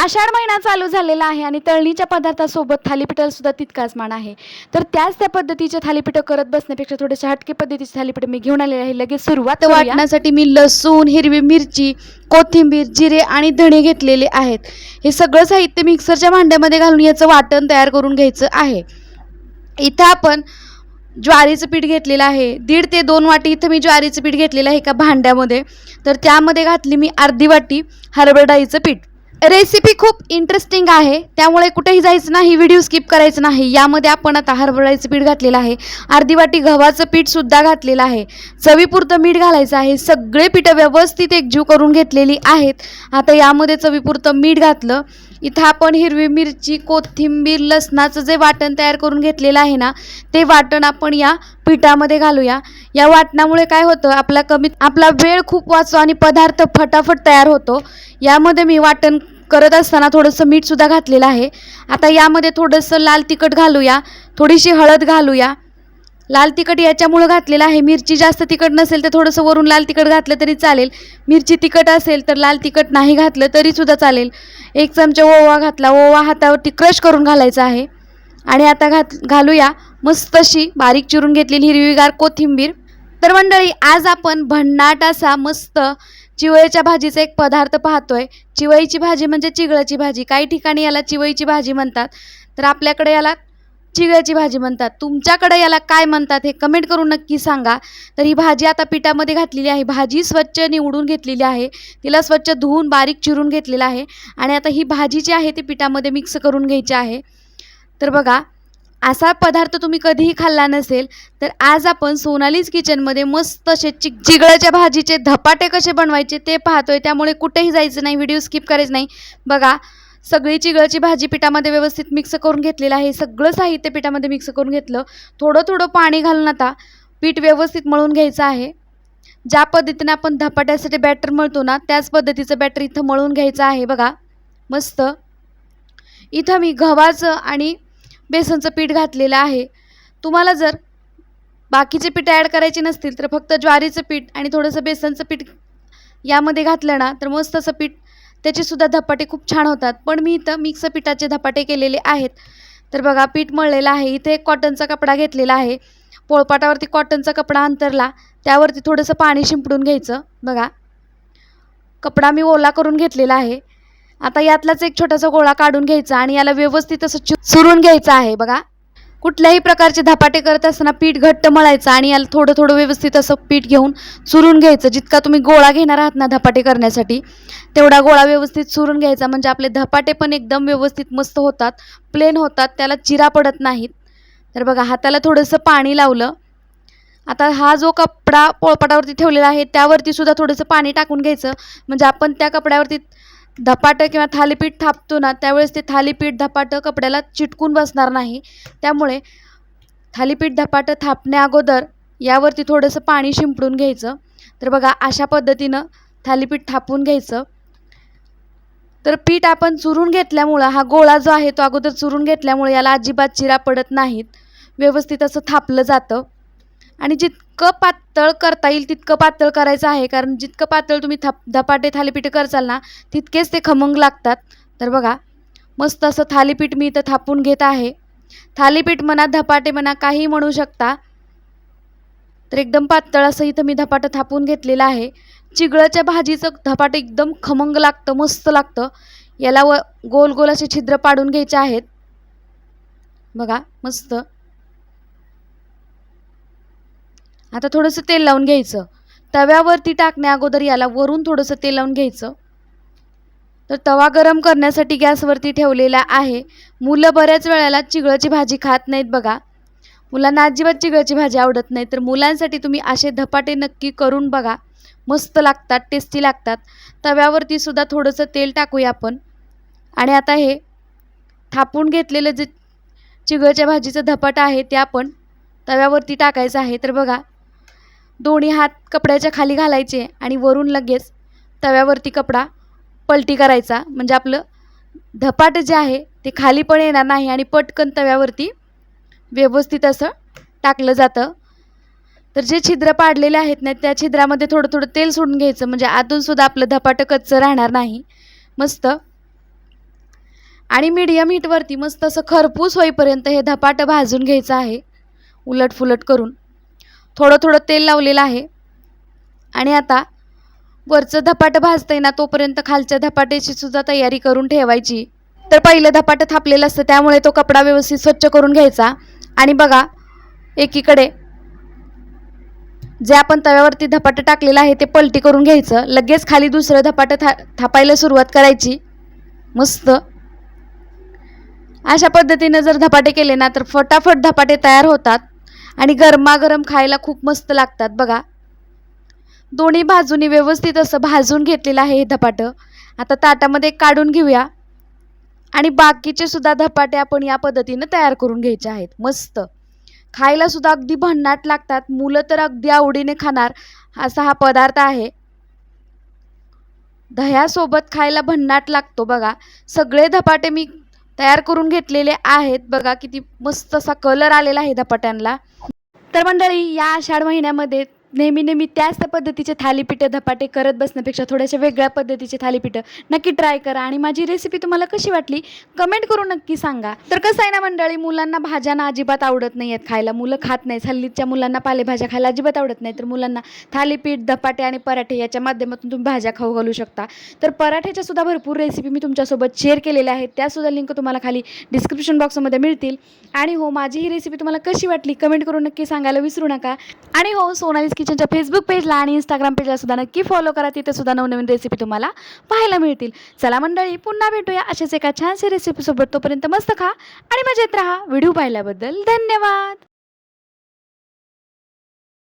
आषाढ महिना चालू झालेला आहे आणि तळणीच्या पदार्थासोबत थालीपीठाला सुद्धा तितकाच मान आहे. तर त्याच त्या पद्धतीचे थालीपीठं करत बसण्यापेक्षा थोडेसे हटके पद्धतीचे थालीपीठ मी घेऊन आलेले आहे. लगेच सुरुवात. वाटण्यासाठी मी लसूण हिरवी मिरची कोथिंबीर जिरे आणि धणे घेतलेले आहेत. हे सगळं साहित्य मिक्सरच्या भांड्यामध्ये घालून याचं वाटण तयार करून घ्यायचं आहे. इथं आपण ज्वारीचं पीठ घेतलेलं आहे. दीड ते दोन वाटी इथं मी ज्वारीचं पीठ घेतलेलं आहे एका भांड्यामध्ये. तर त्यामध्ये घातली मी अर्धी वाटी हरभरा डाळीचं पीठ. रेसिपी खूप इंटरेस्टिंग आहे. त्यामुळे कुठेही जायचं नाही व्हिडिओ स्किप करायचं नाही. यामध्ये आपण आता हरभऱ्याचं पीठ घातलेलं आहे. अर्धी वाटी गव्हाचं पीठसुद्धा घातलेलं आहे. चवीपुरतं मीठ घालायचं आहे. सगळे पिठं व्यवस्थित एकजीव करून घेतलेली आहेत. आता यामध्ये चवीपुरतं मीठ घातलं. इथं आपण हिरवी मिरची कोथिंबीर लसणाचं जे वाटण तयार करून घेतलेलं आहे ना ते वाटण आपण या पिठामध्ये घालूया. या वाटणामुळे काय होतं आपला कमीत आपला वेळ खूप वाचतो आणि पदार्थ फटाफट तयार होतो. यामध्ये मी वाटण करत असताना थोडंसं मीठसुद्धा घातलेलं आहे. आता यामध्ये थोडंसं लाल तिखट घालूया थोडीशी हळद घालूया. लाल तिखट याच्यामुळं घातलेलं आहे. मिरची जास्त तिखट नसेल तर थोडंसं वरून लाल तिखट घातलं तरी चालेल. मिरची तिखट असेल तर लाल तिखट नाही घातलं तरीसुद्धा चालेल. एक चमचा ओवा घातला. ओवा हातावरती क्रश करून घालायचा आहे. आणि आता घात घालूया मस्त अशी बारीक चिरून घेतलेली हिरवीगार कोथिंबीर. तर मंडळी आज आपण भन्नाट असा मस्त चिवळीच्या भाजीचा एक पदार्थ पाहतोय. चिवळीची भाजी म्हणजे चिगळाची भाजी. काही ठिकाणी याला चिवळीची भाजी म्हणतात. तर आपल्याकडे याला चिगळ्याची भाजी म्हणतात. तुमच्याकडे याला काय म्हणतात हे कमेंट करून नक्की सांगा. तर ही भाजी आता पिठामध्ये घातलेली आहे. भाजी स्वच्छ निवडून घेतलेली आहे. तिला स्वच्छ धुवून बारीक चिरून घेतलेलं आहे. आणि आता ही भाजी जी आहे ती पिठामध्ये मिक्स करून घ्यायची आहे. तर बघा असा पदार्थ तुम्ही कधीही खाल्ला नसेल तर आज आपण सोनालीज किचनमध्ये मस्त असे चिक चिगळाच्या भाजीचे धपाटे कसे बनवायचे ते पाहतोय. त्यामुळे कुठेही जायचं नाही व्हिडिओ स्किप करायचं नाही. बघा सगळी चिगळाची भाजी पिठामध्ये व्यवस्थित मिक्स करून घेतलेलं आहे. सगळं साहित्य पिठामध्ये मिक्स करून घेतलं. थोडं थोडं पाणी घालून आता पीठ व्यवस्थित मळून घ्यायचं आहे. ज्या पद्धतीने आपण धपाट्यासाठी बॅटर मळतो ना त्याच पद्धतीचं बॅटर इथं मळून घ्यायचं आहे. बघा मस्त. इथं मी गव्हाचं आणि बेसनचं पीठ घातलेलं आहे. तुम्हाला जर बाकीचे पीठ ॲड करायचे नसतील तर फक्त ज्वारीचं पीठ आणि थोडंसं बेसनचं पीठ यामध्ये घातलं ना तर मस्त असं पीठ त्याचेसुद्धा धपाटे खूप छान होतात. पण मी इथं मिक्स पिठाचे धपाटे केलेले आहेत. तर बघा पीठ मळलेलं आहे. इथे एक कॉटनचा कपडा घेतलेला आहे. पोळपाटावरती कॉटनचा कपडा अंतरला त्यावरती थोडंसं पाणी शिंपडून घ्यायचं. बघा कपडा मी ओला करून घेतलेला आहे. आता यातलाच एक छोटासा गोळा काढून घ्यायचा आणि याला व्यवस्थित असं चुरून घ्यायचं आहे बघा. कुठल्याही प्रकारचे धपाटे करत असताना पीठ घट्ट मळायचं आणि याला थोडं थोडं व्यवस्थित असं पीठ घेऊन चुरून घ्यायचं. जितका तुम्ही गोळा घेणार आहात ना धपाटे करण्यासाठी तेवढा गोळा व्यवस्थित चुरून घ्यायचा. म्हणजे आपले धपाटे पण एकदम व्यवस्थित मस्त होतात प्लेन होतात त्याला चिरा पडत नाहीत. तर बघा हाताला थोडंसं पाणी लावलं. आता हा जो कपडा पोळपाटावरती ठेवलेला आहे त्यावरती सुद्धा थोडंसं पाणी टाकून घ्यायचं. म्हणजे आपण त्या कपड्यावरती धपाटं किंवा थालीपीठ थापतो ना त्यावेळेस ते थालीपीठ धपाटं कपड्याला चिटकून बसणार नाही. त्यामुळे थालीपीठ धपाटं थापण्या अगोदर यावरती थोडंसं पाणी शिंपडून घ्यायचं. तर बघा अशा पद्धतीनं थालीपीठ थापून घ्यायचं. तर पीठ आपण चुरून घेतल्यामुळं हा गोळा जो आहे तो अगोदर चुरून घेतल्यामुळे याला अजिबात चिरा पडत नाहीत. व्यवस्थित असं थापलं जातं. आणि जितकं पातळ करता येईल तितकं पातळ करायचं आहे. कारण जितकं पातळ तुम्ही थप धपाटे थालीपीठ करचाल ना तितकेच ते खमंग लागतात. तर बघा मस्त असं थालीपीठ मी इथं थापून घेत आहे. थालीपीठ म्हणा धपाटे म्हणा काही म्हणू शकता. तर एकदम पातळ असं इथं मी धपाटं थापून घेतलेलं आहे. चिगळाच्या भाजीचं धपाटं एकदम खमंग लागतं मस्त लागतं. याला व गोल गोल असे छिद्र पाडून घ्यायचे आहेत. बघा मस्त. आता थोडंसं तेल लावून घ्यायचं. तव्यावरती टाकण्या अगोदर याला वरून थोडंसं तेल लावून घ्यायचं. तर तवा गरम करण्यासाठी गॅसवरती ठेवलेला आहे. मुलं बऱ्याच वेळेला चिगळाची भाजी खात नाहीत बघा. मुलांना अजिबात चिगळाची भाजी आवडत नाही. तर मुलांसाठी तुम्ही असे धपाटे नक्की करून बघा. मस्त लागतात टेस्टी लागतात. तव्यावरती सुद्धा थोडंसं तेल टाकूया आपण. आणि आता हे थापून घेतलेलं जे चिगळच्या भाजीचं धपाट आहे ते आपण तव्यावरती टाकायचं आहे. तर बघा दोन्ही हात कपड्याच्या खाली घालायचे आणि वरून लगेच तव्यावरती कपडा पलटी करायचा. म्हणजे आपलं धपाट जे आहे ते खाली पण येणार नाही आणि पटकन तव्यावरती व्यवस्थित असं टाकलं जातं. तर जे छिद्र पाडलेले आहेत ना त्या छिद्रामध्ये थोडं थोडं तेल सोडून घ्यायचं. म्हणजे आतूनसुद्धा आपलं धपाटं कच्चं राहणार नाही. मस्त. आणि मीडियम हीटवरती मस्त असं खरपूस होईपर्यंत हे धपाटं भाजून घ्यायचं आहे. उलट फुलट करून. थोडं थोडं तेल लावलेलं आहे. आणि आता वरचं धपाटं भाजतं आहे ना तोपर्यंत खालच्या धपाट्याची सुद्धा तयारी करून ठेवायची. तर पहिलं धपाटं थापलेलं असतं त्यामुळे तो कपडा व्यवस्थित स्वच्छ करून घ्यायचा. आणि बघा एकीकडे जे आपण तव्यावरती धपाटं टाकलेलं आहे ते पलटी करून घ्यायचं. लगेच खाली दुसरं धपाटं था थापायला सुरुवात करायची. मस्त. अशा पद्धतीनं जर धपाटे केले ना तर फटाफट धपाटे तयार होतात. आणि गरमागरम खायला खूप मस्त लागतात बघा. दोन्ही बाजूनी व्यवस्थित असं भाजून घेतलेलं आहे हे धपाटं. आता ताटामध्ये काढून घेऊया. आणि बाकीचे सुद्धा धपाटे आपण या पद्धतीनं तयार करून घ्यायचे आहेत. मस्त. खायला सुद्धा अगदी भन्नाट लागतात. मुलं तर अगदी आवडीने खाणार असा हा पदार्थ आहे. दह्यासोबत खायला भन्नाट लागतो बघा. सगळे धपाटे मी तयार करून घेतलेले आहेत. बघा किती मस्त असा कलर आलेला आहे धपाट्यांना तर मंडळी या आषाढ महिन्यामध्ये नेहमी नेहमी त्याच पद्धतीचे थालीपीठं धपाटे करत बसण्यापेक्षा थोड्याशा वेगळ्या पद्धतीचे थालीपीठं नक्की ट्राय करा. आणि माझी रेसिपी तुम्हाला कशी वाटली कमेंट करून नक्की सांगा. तर कसं आहे ना मंडळी मुलांना भाज्यांना अजिबात आवडत नाही आहेत खायला. मुलं खात नाहीत. हल्लीच्या मुलांना पालेभाज्या खायला अजिबात आवडत नाही तर मुलांना थालीपीठ धपाटे आणि पराठे याच्या माध्यमातून तुम्ही भाज्या खाऊ घालू शकता. तर पराठ्याच्या सुद्धा भरपूर रेसिपी मी तुमच्यासोबत शेअर केलेल्या आहेत. त्यासुद्धा लिंक तुम्हाला खाली डिस्क्रिप्शन बॉक्समध्ये मिळतील. आणि हो माझी ही रेसिपी तुम्हाला कशी वाटली कमेंट करून नक्की सांगायला विसरू नका. आणि हो सोनालीस किचनच्या फेसबुक पेजला आणि इंस्टाग्राम पेजला सुद्धा नक्की फॉलो करा. तिथे सुद्धा नवनवीन रेसिपी तुम्हाला पाहायला मिळतील. चला मंडळी पुन्हा भेटूया अशाच एका छानशी रेसिपीसोबत तोपर्यंत मस्त खा आणि मजेत राहा. व्हिडिओ पाहिल्याबद्दल धन्यवाद.